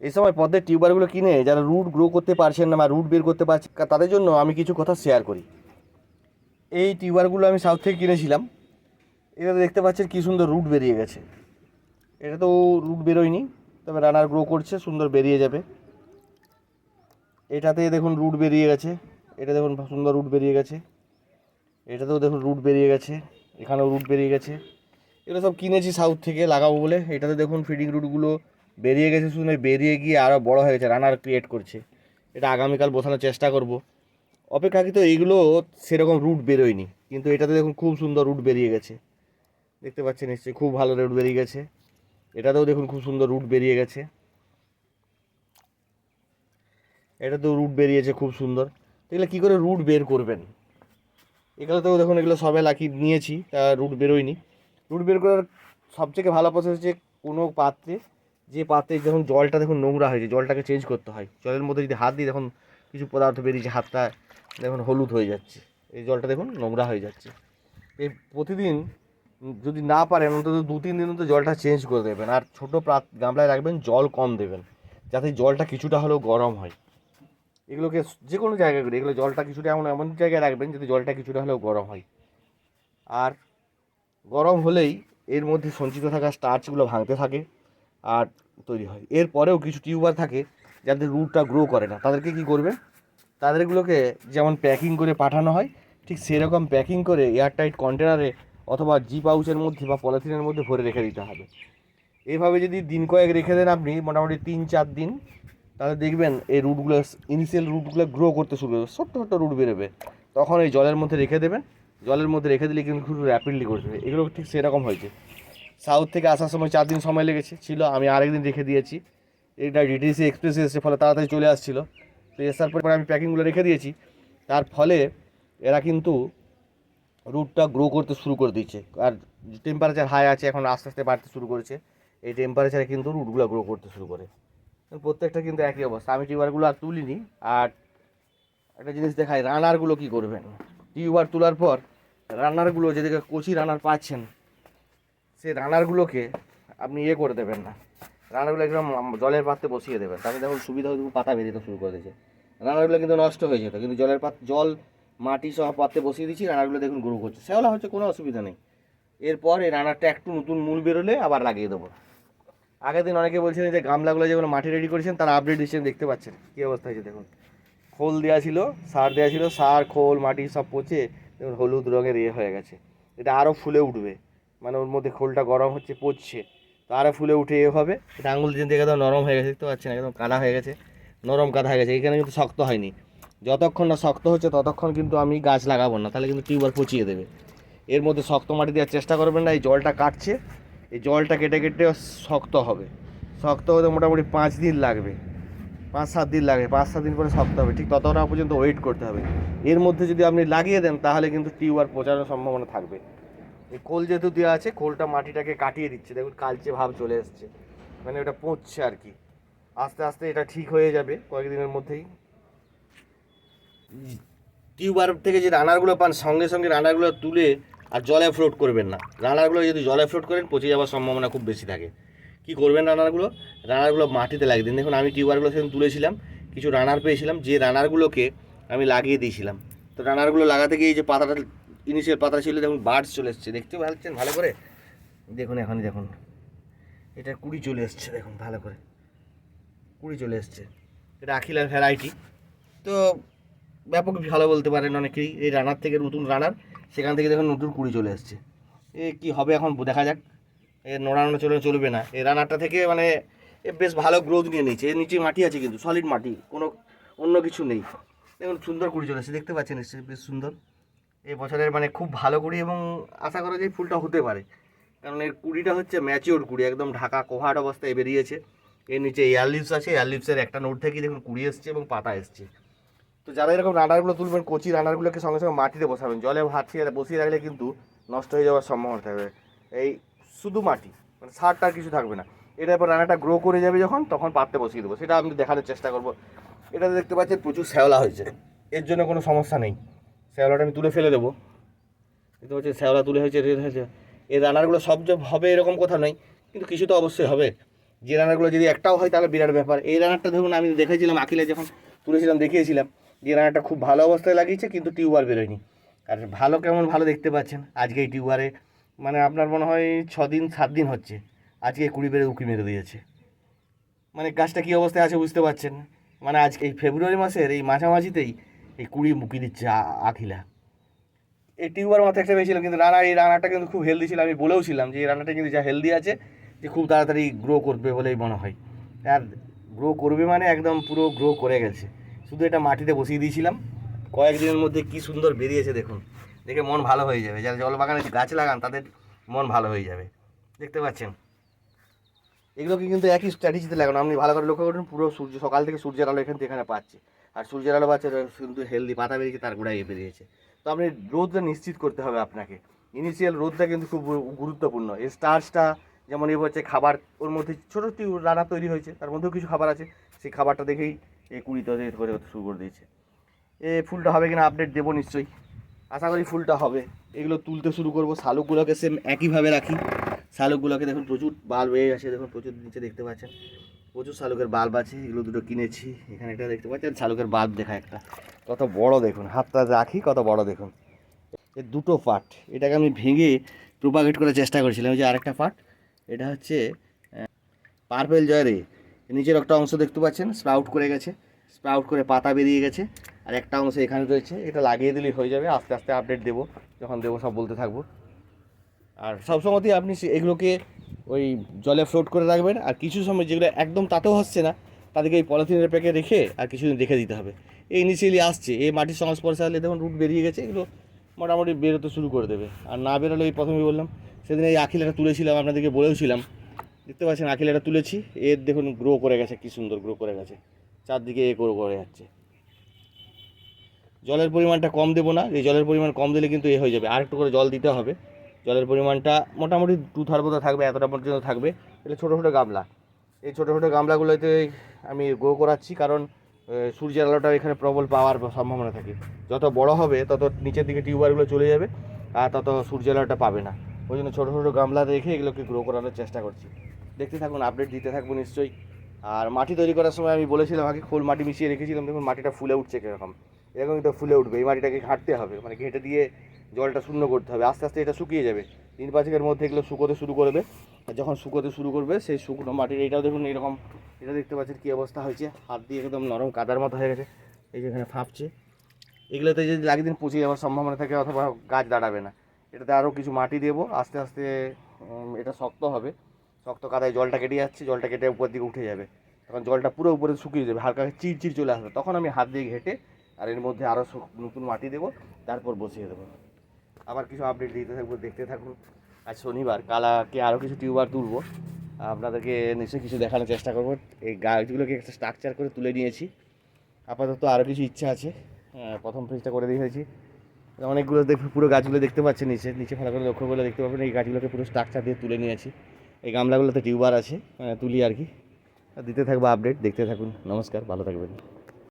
এই সময় পদ্মের টিউবারগুলো কিনে যারা রুট গ্রো করতে পারছেন না বা রুট বের করতে পারছে তাদের জন্য আমি কিছু কথা শেয়ার করি। এই টিউবারগুলো আমি সাউথ থেকে কিনেছিলাম। এটাতে দেখতে পাচ্ছেন কী সুন্দর রুট বেরিয়ে গেছে। এটা তো রুট বেরোয়নি, তবে রানার গ্রো করছে, সুন্দর বেরিয়ে যাবে। এটাতে দেখুন রুট বেরিয়ে গেছে। এটা দেখুন সুন্দর রুট বেরিয়ে গেছে। এটাতেও দেখুন রুট বেরিয়ে গেছে। এখানেও রুট বেরিয়ে গেছে। এগুলো সব কিনেছি সাউথ থেকে লাগাবো বলে। এটাতে দেখুন ফিডিং রুটগুলো বেরিয়ে গেছে শুনে বেরিয়ে গিয়ে আরও বড় হয়ে গেছে রানার ক্রিয়েট করছে। এটা আগামীকাল বসানোর চেষ্টা করব। অপেক্ষাকৃত এইগুলো সেরকম রুট বেরোয়নি, কিন্তু এটাতে দেখুন খুব সুন্দর রুট বেরিয়ে গেছে। দেখতে পাচ্ছেন নিশ্চয়ই খুব ভালো রুট বেরিয়ে গেছে। এটাতেও দেখুন খুব সুন্দর রুট বেরিয়ে গেছে। এটাতেও রুট বেরিয়েছে খুব সুন্দর। এগুলো কী করে রুট বের করবেন? এগুলোতেও দেখুন, এগুলো সবে লাকি নিয়েছি, তা রুট বেরোয়নি। রুট বের করার সবথেকে ভালো প্রসেস হচ্ছে কোনো পাত্রে যে পাত্রে যখন জলটা দেখুন নোংরা হয়েছে, জলটাকে চেঞ্জ করতে হয়। জলের মধ্যে যদি হাত দিই দেখুন কিছু পদার্থ বেরিয়েছে, হাতটা দেখুন হলুদ হয়ে যাচ্ছে। এই জলটা দেখুন নোংরা হয়ে যাচ্ছে। এই প্রতিদিন যদি না পারেন, অন্তত দু তিন দিন অন্তত জলটা চেঞ্জ করে দেবেন। আর ছোটো গামলায় রাখবেন, জল কম দেবেন, যাতে জলটা কিছুটা হলেও গরম হয়। এগুলোকে যে কোনো জায়গায় করে, এগুলো জলটা কিছুটা এমন এমন জায়গায় রাখবেন যাতে জলটা কিছুটা হলেও গরম হয়। আর গরম হলেই এর মধ্যে সঞ্চিত থাকা স্টার্চগুলো ভাঙতে থাকে। আর তৈরি হয়। এরপরেও কিছু টিউবার থাকে যাদের রুটটা গ্রো করে না। তাদেরকে কি করবে? তাদেরগুলোকে যেমন প্যাকিং করে পাঠানো হয়, ঠিক সেরকম প্যাকিং করে এয়ারটাইট কন্টেনারে অথবা জি পাউচের মধ্যে বা পলিথিনের মধ্যে ভরে রেখে দিতে হবে। এইভাবে যদি দিন কয়েক রেখে দেন আপনি, মোটামুটি তিন চার দিন, তাহলে দেখবেন এই রুটগুলো ইনিশিয়াল রুটগুলো গ্রো করতে শুরু করবে। ছোট্ট ছোট্ট রুট বেরোবে। তখন এই জলের মধ্যে রেখে দেবেন। জলের মধ্যে রেখে দিলে কিন্তু খুব র্যাপিডলি করবে এগুলো ঠিক সেরকম হয়েছে। সাউথ থেকে আসার সময় চার দিন সময় লেগেছে, ছিল, আমি আরেকদিন রেখে দিয়েছি। এটা ডিটিসি এক্সপ্রেস এসেছে, ফলে তাড়াতাড়ি চলে আসছিল। তো আসার পরে আমি প্যাকিংগুলো রেখে দিয়েছি। তার ফলে এরা কিন্তু রুটটা গ্রো করতে শুরু করে দিচ্ছে আর টেম্পারেচার হাই আছে, এখন আস্তে আস্তে বাড়তে শুরু করেছে। এই টেম্পারেচারে কিন্তু রুটগুলো গ্রো করতে শুরু করে। প্রত্যেকটা কিন্তু একই অবস্থা। আমি টিউবারগুলো আর তুলিনি। আর একটা জিনিস দেখাই রানারগুলো কি করবেন? টিউবার তোলার পর রানারগুলো যেদিকে কচি রানার পাচ্ছেন সেই রানারগুলোকে আপনি ইয়ে করে দেবেন না। রানারগুলো একদম জলের পাত্রে বসিয়ে দেবেন। তাহলে দেখুন সুবিধা হয়ে পাতা বেরিয়ে শুরু করে দিয়েছে। রানারগুলো কিন্তু নষ্ট হয়ে যেত, কিন্তু জলের পাত জল, মাটি সহ পাত্রে বসিয়ে দিচ্ছি রানারগুলো দেখুন গ্রো করছে। সেগুলো হচ্ছে কোনো অসুবিধা নেই। এরপর এই রানারটা একটু নতুন মূল বেরোলে আবার লাগিয়ে দেবো। আগের দিন অনেকে বলছিলেন যে গামলাগুলো যেগুলো মাটি রেডি করেছেন, তারা আপডেট দিচ্ছেন দেখতে পাচ্ছেন। কী অবস্থা হয়েছে দেখুন। খোল দেওয়া ছিল, সার দেওয়া ছিল, সার, খোল, মাটি সব পচে, দেখুন হলুদ রঙের ইয়ে হয়ে গেছে। এটা আরও ফুলে উঠবে। মানে ওর মধ্যে খোলটা গরম হচ্ছে, পচছে। তো আরও ফুলে উঠে এ হবে এটা আঙুল দিয়ে দেখে একদম নরম হয়ে গেছে, দেখতে পাচ্ছেন? একদম কাদা হয়ে গেছে, নরম কাদা হয়ে গেছে। এখানে কিন্তু শক্ত হয়নি। যতক্ষণ না শক্ত হচ্ছে, ততক্ষণ কিন্তু আমি গাছ লাগাবো না। তাহলে কিন্তু টিউবার পচিয়ে দেবে। এর মধ্যে শক্ত মাটি দেওয়ার চেষ্টা করবেন না, এই জলটা কাটছে। এই জলটা কেটে কেটে শক্ত হবে। শক্ত হতে মোটামুটি পাঁচ দিন লাগবে। পাঁচ সাত দিন লাগবে। পাঁচ সাত দিন পরে শক্ত হবে। ঠিক ততটা পর্যন্ত ওয়েট করতে হবে। এর মধ্যে যদি আপনি লাগিয়ে দেন, তাহলে কিন্তু টিউবার পচানোর সম্ভাবনা থাকবে। এই কোল যেহেতু দেওয়া আছে কোলটা মাটিটাকে কাটিয়ে দিচ্ছে। দেখুন, কালচে ভাব চলে এসছে। মানে ওটা পচছে আর কি। আস্তে আস্তে এটা ঠিক হয়ে যাবে কয়েকদিনের মধ্যেই। টিউবার থেকে যে রানারগুলো পান, সঙ্গে সঙ্গে রানারগুলো তুলে আর জলে ফ্লোট করবেন না। রানারগুলো যদি জলে ফ্লোট করেন, পচে যাওয়ার সম্ভাবনা খুব বেশি থাকে। কি করবেন রানারগুলো? রানারগুলো মাটিতে লাগিয়ে দিন। দেখুন, আমি টিউবারগুলো সেদিন তুলেছিলাম, কিছু রানার পেয়েছিলাম, যে রানারগুলোকে আমি লাগিয়ে দিয়েছিলাম। তো রানারগুলো লাগাতে গিয়ে যে পাতাটা ইনিশিয়াল পাতা ছিল, দেখুন বার্ডস চলে এসছে। দেখতে পাচ্ছেন ভালো করে? দেখুন এখন, দেখুন। এটা কুড়ি চলে এসছে, দেখুন, ভালো করে। কুড়ি চলে এসছে। এটা আখিলার ভ্যারাইটি তো ব্যাপক ভালো বলতে পারেন অনেকেই। এই রানার থেকে নতুন রানার সেখান থেকে দেখুন নতুন কুড়ি চলে এসছে। এ কী হবে এখন? দেখা যাক। এ নড়ানো চলে চলবে না। এই রানারটা থেকে মানে এ বেশ ভালো গ্রোথ নিয়ে নিয়েছে। এর নিচে মাটি আছে কিন্তু সলিড মাটি। কোনো অন্য কিছু নেই। দেখুন, সুন্দর কুড়ি চলে এসেছে। দেখতে পাচ্ছেন, নিশ্চয়ই বেশ সুন্দর। এই বছরের মানে খুব ভালো কুড়ি এবং আশা করা যায় ফুলটা হতে পারে। কারণ এর কুড়িটা হচ্ছে ম্যাচিওর কুড়ি, একদম ঢাকা কোহাট অবস্থায় বেরিয়েছে। এর নিচে এয়ার লিভস আছে এয়ার লিভসের একটা নোট থেকেই দেখুন কুড়ি এসছে এবং পাতা এসছে। তো যারা এরকম রানারগুলো তুলবেন, কচি রানারগুলোকে সঙ্গে সঙ্গে মাটিতে বসাবেন। জলে ভাসিয়ে বসিয়ে রাখলে কিন্তু নষ্ট হয়ে যাওয়ার সম্ভাবনা থাকবে। এই শুধু মাটি মানে সারটা কিছু থাকবে না। এটা এরপর রানাটা গ্রো করে যাবে যখন, তখন পাত্রে বসিয়ে দেবো। সেটা আমি দেখানোর চেষ্টা করব। এটাতে দেখতে পাচ্ছেন প্রচুর শ্যাওলা হয়েছে। এর জন্য কোনো সমস্যা নেই। শ্যাওলাটা আমি তুলে ফেলে দেবো। দেখতে পাচ্ছি শ্যাওলা তুলে হয়েছে রেড হয়েছে। এই রানারগুলো সব যে হবে এরকম কথা নয়, কিন্তু কিছু তো অবশ্যই হবে। যে রানারগুলো যদি একটাও হয় তাহলে বিরাট ব্যাপার। এই রানারটা ধরুন আমি দেখেছিলাম, আখিলে যখন তুলেছিলাম, দেখিয়েছিলাম যে রানারটা খুব ভালো অবস্থায় লাগিয়েছে, কিন্তু টিউবার বেরোয়নি। আর ভালো কেমন ভালো দেখতে পাচ্ছেন? আজকে এই টিউবারে মানে আপনার মনে হয় ছ দিন সাত দিন হচ্ছে। আজকে কুড়ি বেড়ে উঁকি মেরে দিয়েছে। মানে গাছটা কী অবস্থায় আছে বুঝতে পারছেন? মানে আজকে এই ফেব্রুয়ারি মাসের এই মাঝামাঝিতেই এই কুড়ি মুখি দিচ্ছে আখিলা এই টিউবার মাথায় একটা পেয়েছিলাম, কিন্তু রানা, এই রানাটা কিন্তু খুব হেলদি ছিল, আমি বলেও ছিলাম যে এই রানাটা কিন্তু যা হেলদি আছে, যে খুব তাড়াতাড়ি গ্রো করবে বলেই মনে হয়। আর গ্রো করবে মানে একদম পুরো গ্রো করে গেছে। শুধু এটা মাটিতে বসিয়ে দিয়েছিলাম। কয়েকদিনের মধ্যে কি সুন্দর বেরিয়েছে দেখুন। দেখে মন ভালো হয়ে যাবে। যারা জল বাগানে গাছ লাগান, তাদের মন ভালো হয়ে যাবে। দেখতে পাচ্ছেন? এগুলোকে কিন্তু একই স্ট্র্যাটেজিতে লাগানো। আপনি ভালো করে লক্ষ্য করুন, পুরো সূর্য, সকাল থেকে সূর্যের আলো এখান থেকে এখানে পাচ্ছে। আর সূর্যের আলো পাচ্ছে কিন্তু হেলদি পাতা বেরিয়েছে, তার গোড়ায় বেরিয়েছে তো আপনি রোদটা নিশ্চিত করতে হবে আপনাকে। ইনিশিয়াল রোদটা কিন্তু খুব গুরুত্বপূর্ণ। এই স্টার্চটা যেমন এ হচ্ছে খাবার, ওর মধ্যে ছোটো রান্না তৈরি হয়েছে, তার মধ্যেও কিছু খাবার আছে। সেই খাবারটা দেখেই এই কুড়ি তৈরি করে শুরু করে দিয়েছে। এ ফুলটা হবে কিনা আপডেট দেবো নিশ্চয়ই। আশা করি ফুলটা হবে। এগুলো তুলতে শুরু করব। শালুকগুলোকে সেম একইভাবে রাখি। শালুকগুলোকে দেখুন প্রচুর বাল হয়ে আছে দেখুন প্রচুর নিচে দেখতে পাচ্ছেন। প্রচুর শালুকের বাল্ব আছে, এগুলো দুটো কিনেছি। এখানে একটা দেখতে পাচ্ছেন, শালুকের বাল্ব দেখা একটা। কত বড় দেখুন, হাতটা রাখি, কত বড় দেখুন। এর দুটো পার্ট এটাকে আমি ভেঙে প্রোপাগেট করার চেষ্টা করেছিলাম যে আরেকটা পার্ট এটা হচ্ছে পার্পেল জয়ারে নিচের একটা অংশ দেখতে পাচ্ছেন স্প্রাউট করে গেছে স্প্রাউট করে পাতা বেরিয়ে গেছে। আর একটা অংশ এখানে রয়েছে, এটা লাগিয়ে দিলেই হয়ে যাবে, আস্তে আস্তে আপডেট দেবো, যখন দেবো সব বলতে থাকব। আর সবসময়তেই আপনি এগুলোকে ওই জলে ফ্লোট করে রাখবেন আর কিছু সময় যেগুলো একদম তাতেও হচ্ছে না, তাদেরকে এই পলিথিনের প্যাকে রেখে আর কিছুদিন রেখে দিতে হবে। এই ইনিশিয়ালি আসছে, এই মাটির সংস্পর্শে আসলে দেখুন রুট বেরিয়ে গেছে, এগুলো মোটামুটি বেরোতে শুরু করে দেবে। আর না বেরোলে এই প্রথমেই বললাম, সেদিন এই আখিলাটা তুলেছিলাম, আপনাদেরকে বলেওছিলাম, দেখতে পাচ্ছেন আখিলাটা তুলেছি, এর দেখুন গ্রো করে গেছে, কী সুন্দর গ্রো করে গেছে, চারদিকে এ গ্রো করে যাচ্ছে। জলের পরিমাণটা কম দেবো না, এই জলের পরিমাণ কম দিলে কিন্তু এ হয়ে যাবে আর একটু করে জল দিতে হবে। জলের পরিমাণটা মোটামুটি টু থার মতো থাকবে, এতটা পর্যন্ত থাকবে। এটা ছোটো ছোটো গামলা। এই ছোটো ছোটো গামলাগুলোতে আমি গ্রো করাচ্ছি কারণ সূর্যের আলোটা এখানে প্রবল পাওয়ার সম্ভাবনা থাকে। যত বড় হবে, তত নিচের দিকে টিউবারগুলো চলে যাবে আর তত সূর্যের আলোটা পাবে না। ওই জন্য ছোটো ছোটো গামলা রেখে এগুলোকে গ্রো করানোর চেষ্টা করছি। দেখতে থাকুন আপডেট দিতে থাকব নিশ্চয়ই। আর মাটি তৈরি করার সময় আমি বলেছিলাম আগে, খোল মাটি মিশিয়ে রেখেছিলাম। দেখুন, মাটিটা ফুলে উঠছে কীরকম। এরকম তো ফুলে উঠবে। এই মাটিটাকে ঘাঁটতে হবে। মানে ঘেঁটে দিয়ে জলটা শূন্য করতে হবে। আস্তে আস্তে এটা শুকিয়ে যাবে। দিন পাঁচেকের মধ্যে এগুলো শুকোতে শুরু করবে। আর যখন শুকোতে শুরু করবে, সেই শুকনো মাটির এইটাও দেখুন এরকম, এটা দেখতে পাচ্ছেন কী অবস্থা হয়েছে। হাত দিয়ে একদম নরম কাদার মতো হয়ে গেছে। এই যেখানে ফাঁপছে। এগুলোতে যদি লাগিয়ে দিন, পচে যাওয়ার সম্ভাবনা থাকে অথবা গাছ দাঁড়াবে না। এটাতে আরও কিছু মাটি দেবো। আস্তে আস্তে এটা শক্ত হবে। শক্ত কাদায় জলটা কেটে যাচ্ছে। জলটা কেটে উপর দিকে উঠে যাবে। তখন জলটা পুরো উপরে শুকিয়ে যাবে। হালকা চিড়চিড় চলে আসবে। তখন আমি হাত দিয়ে ঘেটে আর এর মধ্যে আরও নতুন মাটি দেবো। তারপর বসিয়ে দেবো। আবার কিছু আপডেট দিতে থাকব দেখতে থাকুন আজ শনিবার কালাকে আরও কিছু টিউবার তুলবো। আপনাদেরকে নিশ্চয়ই কিছু দেখানোর চেষ্টা করব। এই গাছগুলোকে একটা স্ট্রাকচার করে তুলে নিয়েছি। আপাতত আরও কিছু ইচ্ছা আছে। প্রথম ফেজটা করে দিয়েছি অনেকগুলো দেখ পুরো গাছগুলো দেখতে পাচ্ছেন নিচে। নিচে ভালো করে লক্ষ্য করলে দেখতে পাবেন, এই গাছগুলোকে পুরো স্ট্রাকচার দিয়ে তুলে নিয়েছি। এই গামলাগুলোতে টিউবার আছে তুলি আর কি। দিতে থাকব আপডেট দেখতে থাকুন। নমস্কার, ভালো থাকবেন।